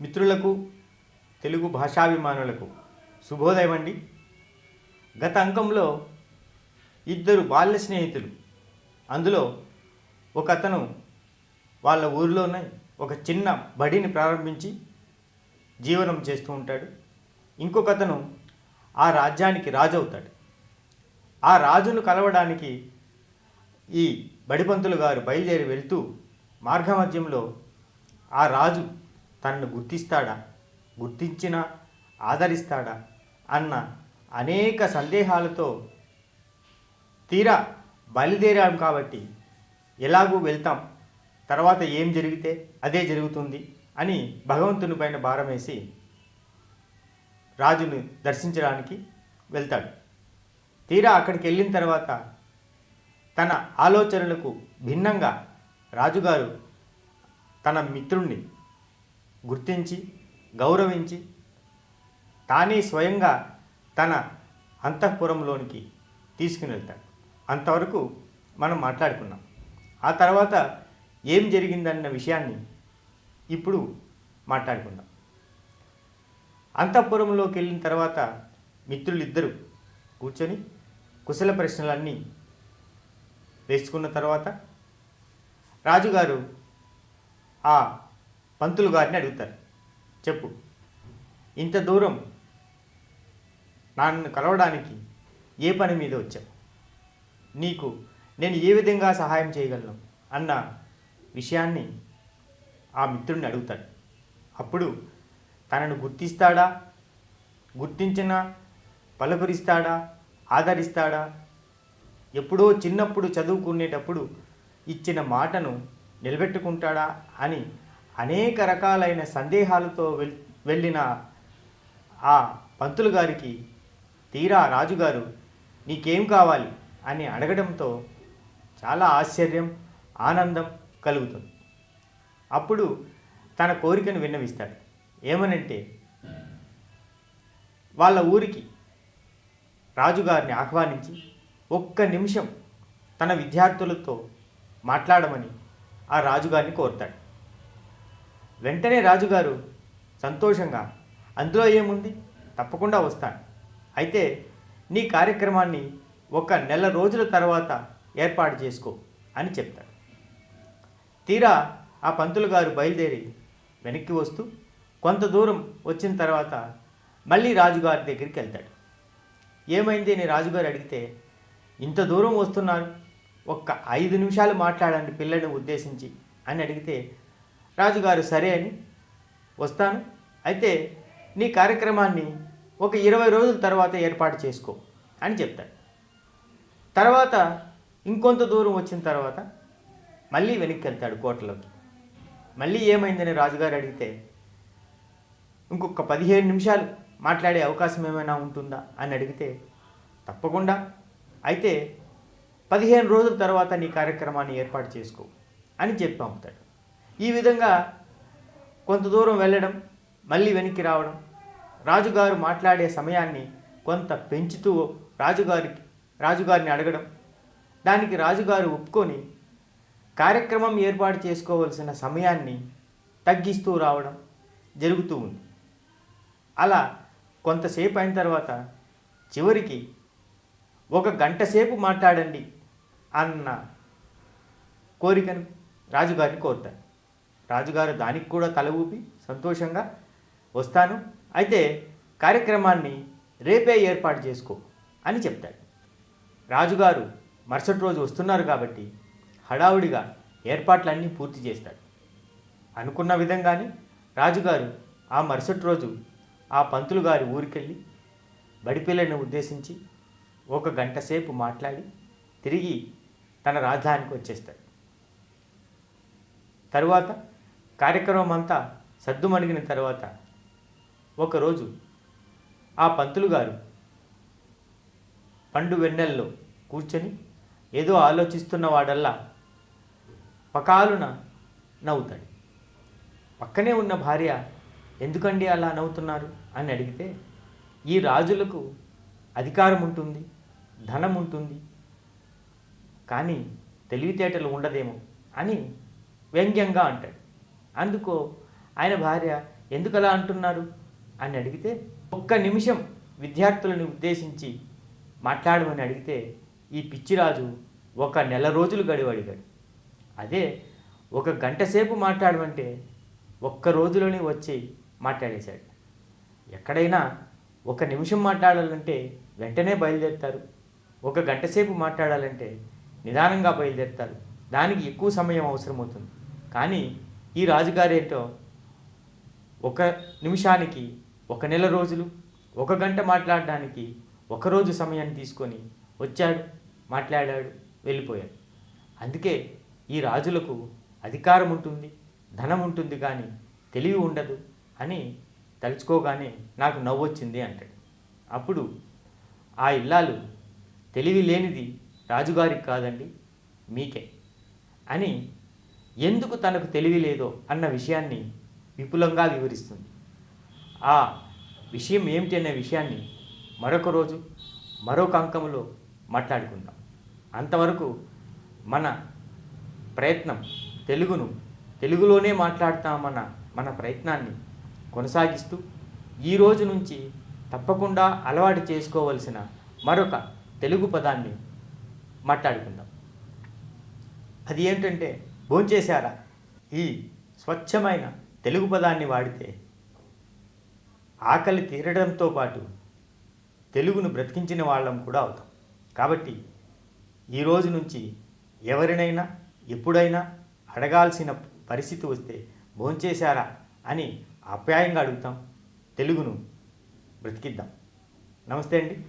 మిత్రులకు తెలుగు భాషాభిమానులకు శుభోదయం అండి. గత అంకంలో ఇద్దరు బాల్య స్నేహితులు అందులో ఒక అతను వాళ్ళ ఊరిలోనే ఒక చిన్న బడిని ప్రారంభించి జీవనం చేస్తూ ఉంటాడు. ఇంకొక అతను ఆ రాజ్యానికి రాజు అవుతాడు ఆ రాజును కలవడానికి ఈ బడిపంతులు గారు బయలుదేరి వెళ్తూ మార్గమధ్యంలో ఆ రాజు తనను గుర్తిస్తాడా? గుర్తించినా ఆదరిస్తాడా? అన్న అనేక సందేహాలతో తీరా బయలుదేరాం కాబట్టి ఎలాగూ వెళ్తాం తర్వాత ఏం జరిగితే అదే జరుగుతుంది అని భగవంతుని పైన భారం వేసి రాజుని దర్శించడానికి వెళ్తాడు. తీరా అక్కడికి వెళ్ళిన తర్వాత తన ఆలోచనలకు భిన్నంగా రాజుగారు తన మిత్రుణ్ణి గుర్తించి గౌరవించి తానే స్వయంగా తన అంతఃపురంలోనికి తీసుకుని వెళ్తాడు. అంతవరకు మనం మాట్లాడుకున్నాం. ఆ తర్వాత ఏం జరిగిందన్న విషయాన్ని ఇప్పుడు మాట్లాడుకుందాం. అంతఃపురంలోకి వెళ్ళిన తర్వాత మిత్రులిద్దరూ కూర్చొని కుశల ప్రశ్నలన్నీ వేసుకున్న తర్వాత రాజుగారు ఆ పంతులు గారిని అడుగుతారు. చెప్పు. ఇంత దూరం నన్ను కలవడానికి ఏ పని మీద వచ్చావు? నీకు నేను ఏ విధంగా సహాయం చేయగలను? అన్న విషయాన్ని ఆ మిత్రుడిని అడుగుతాడు. అప్పుడు తనను గుర్తిస్తాడా? గుర్తించిన పలకరిస్తాడా? ఆదరిస్తాడా? ఎప్పుడో చిన్నప్పుడు చదువుకునేటప్పుడు ఇచ్చిన మాటను నిలబెట్టుకుంటాడా అని అనేక రకాలైన సందేహాలతో వెల్ వెళ్ళిన ఆ పంతులు గారికి తీరా రాజుగారు నీకేం కావాలి? అని అడగడంతో చాలా ఆశ్చర్యం ఆనందం కలుగుతుంది. అప్పుడు తన కోరికను విన్నవిస్తాడు. ఏమనంటే వాళ్ళ ఊరికి రాజుగారిని ఆహ్వానించి ఒక్క నిమిషం తన విద్యార్థులతో మాట్లాడమని ఆ రాజుగారిని కోరుతాడు. వెంటనే రాజుగారు సంతోషంగా అందులో ఏముంది? తప్పకుండా వస్తాను. అయితే నీ కార్యక్రమాన్ని ఒక నెల రోజుల తర్వాత ఏర్పాటు చేసుకో అని చెప్తాడు. తీరా ఆ పంతులు గారు బయలుదేరి వెనక్కి వస్తూ కొంత దూరం వచ్చిన తర్వాత మళ్ళీ రాజుగారి దగ్గరికి వెళ్తాడు. ఏమైంది? అని రాజుగారు అడిగితే ఇంత దూరం వస్తున్నారు. ఒక్క ఐదు నిమిషాలు మాట్లాడండి పిల్లని ఉద్దేశించి అని అడిగితే రాజుగారు సరే అని వస్తాను. అయితే నీ కార్యక్రమాన్ని ఒక ఇరవై రోజుల తర్వాత ఏర్పాటు చేసుకో అని చెప్తాడు. తర్వాత ఇంకొంత దూరం వచ్చిన తర్వాత మళ్ళీ వెనక్కి వెళ్తాడు కోటలోకి. మళ్ళీ ఏమైందని రాజుగారు అడిగితే ఇంకొక పదిహేను నిమిషాలు మాట్లాడే అవకాశం ఏమైనా ఉంటుందా? అని అడిగితే తప్పకుండా. అయితే పదిహేను రోజుల తర్వాత నీ కార్యక్రమాన్ని ఏర్పాటు చేసుకో అని చెప్పి పంపుతాడు. ఈ విధంగా కొంత దూరం వెళ్ళడం మళ్ళీ వెనక్కి రావడం రాజుగారు మాట్లాడే సమయాన్ని కొంత పెంచుతూ రాజుగారికి రాజుగారిని అడగడం దానికి రాజుగారు ఒప్పుకొని కార్యక్రమం ఏర్పాటు చేసుకోవలసిన సమయాన్ని తగ్గిస్తూ రావడం జరుగుతూ ఉంది. అలా కొంతసేపు అయిన తర్వాత చివరికి ఒక గంట సేపు మాట్లాడండి అన్న కోరికను రాజుగారిని కోరుతాను రాజుగారు దానికి కూడా తల ఊపి సంతోషంగా వస్తాను. అయితే కార్యక్రమాన్ని రేపే ఏర్పాటు చేసుకో అని చెప్తాడు. రాజుగారు మరుసటి రోజు వస్తున్నారు కాబట్టి హడావుడిగా ఏర్పాట్లన్నీ పూర్తి చేస్తాడు. అనుకున్న విధంగానే రాజుగారు ఆ మరుసటి రోజు ఆ పంతులు గారి ఊరికెళ్ళి బడిపిల్లని ఉద్దేశించి ఒక గంట సేపు మాట్లాడి తిరిగి తన రాజధానికి వచ్చేస్తాడు. తరువాత కార్యక్రమం అంతా సద్దుమణిగిన తర్వాత ఒకరోజు ఆ పంతులు గారు పండు వెన్నెల్లో కూర్చొని ఏదో ఆలోచిస్తున్న వాడల్లా పకాలున నవ్వుతాడు. పక్కనే ఉన్న భార్య ఎందుకండి అలా నవ్వుతున్నారు? అని అడిగితే ఈ రాజులకు అధికారం ఉంటుంది ధనం ఉంటుంది కానీ తెలివితేటలు ఉండదేమో అని వ్యంగ్యంగా అంటాడు. అందుకు ఆయన భార్య ఎందుకు అలా అంటున్నారు? అని అడిగితే ఒక్క నిమిషం విద్యార్థులను ఉద్దేశించి మాట్లాడమని అడిగితే ఈ పిచ్చిరాజు ఒక నెల రోజులు గడువు అడిగాడు. అదే ఒక గంట సేపు మాట్లాడమంటే ఒక్క రోజులోనే వచ్చి మాట్లాడేశాడు. ఎక్కడైనా ఒక నిమిషం మాట్లాడాలంటే వెంటనే బయలుదేరుతారు. ఒక గంట సేపు మాట్లాడాలంటే నిదానంగా బయలుదేరుతారు. దానికి ఎక్కువ సమయం అవసరమవుతుంది. కానీ ఈ రాజుగారేంటో ఒక నిమిషానికి ఒక నెల రోజులు ఒక గంట మాట్లాడడానికి ఒక రోజు సమయాన్ని తీసుకొని వచ్చాడు మాట్లాడాడు వెళ్ళిపోయాడు. అందుకే ఈ రాజులకు అధికారం ఉంటుంది ధనం ఉంటుంది కానీ తెలివి ఉండదు అని తలుచుకోగానే నాకు నవ్వొచ్చింది అంటాడు. అప్పుడు ఆ ఇల్లాలు తెలివి లేనిది రాజుగారికి కాదండి మీకే అని ఎందుకు తనకు తెలివి లేదో అన్న విషయాన్ని విపులంగా వివరిస్తుంది. ఆ విషయం ఏమిటి అనే విషయాన్ని మరొక రోజు మరొక అంకంలో మాట్లాడుకుందాం. అంతవరకు మన ప్రయత్నం తెలుగును తెలుగులోనే మాట్లాడతామన్న మన ప్రయత్నాన్ని కొనసాగిస్తూ ఈ రోజు నుంచి తప్పకుండా అలవాటు చేసుకోవలసిన మరొక తెలుగు పదాన్ని మాట్లాడుకుందాం. అది ఏంటంటే భోంచేశారా? ఈ స్వచ్ఛమైన తెలుగు పదాన్ని వాడితే ఆకలి తీరడంతో పాటు తెలుగును బ్రతికించిన వాళ్ళం కూడా అవుతాం. కాబట్టి ఈ రోజు నుంచి ఎవరినైనా ఎప్పుడైనా అడగాల్సిన పరిస్థితి వస్తే భోంచేశారా అని ఆప్యాయంగా అడుగుతాం. తెలుగును బ్రతికిద్దాం. నమస్తే అండి.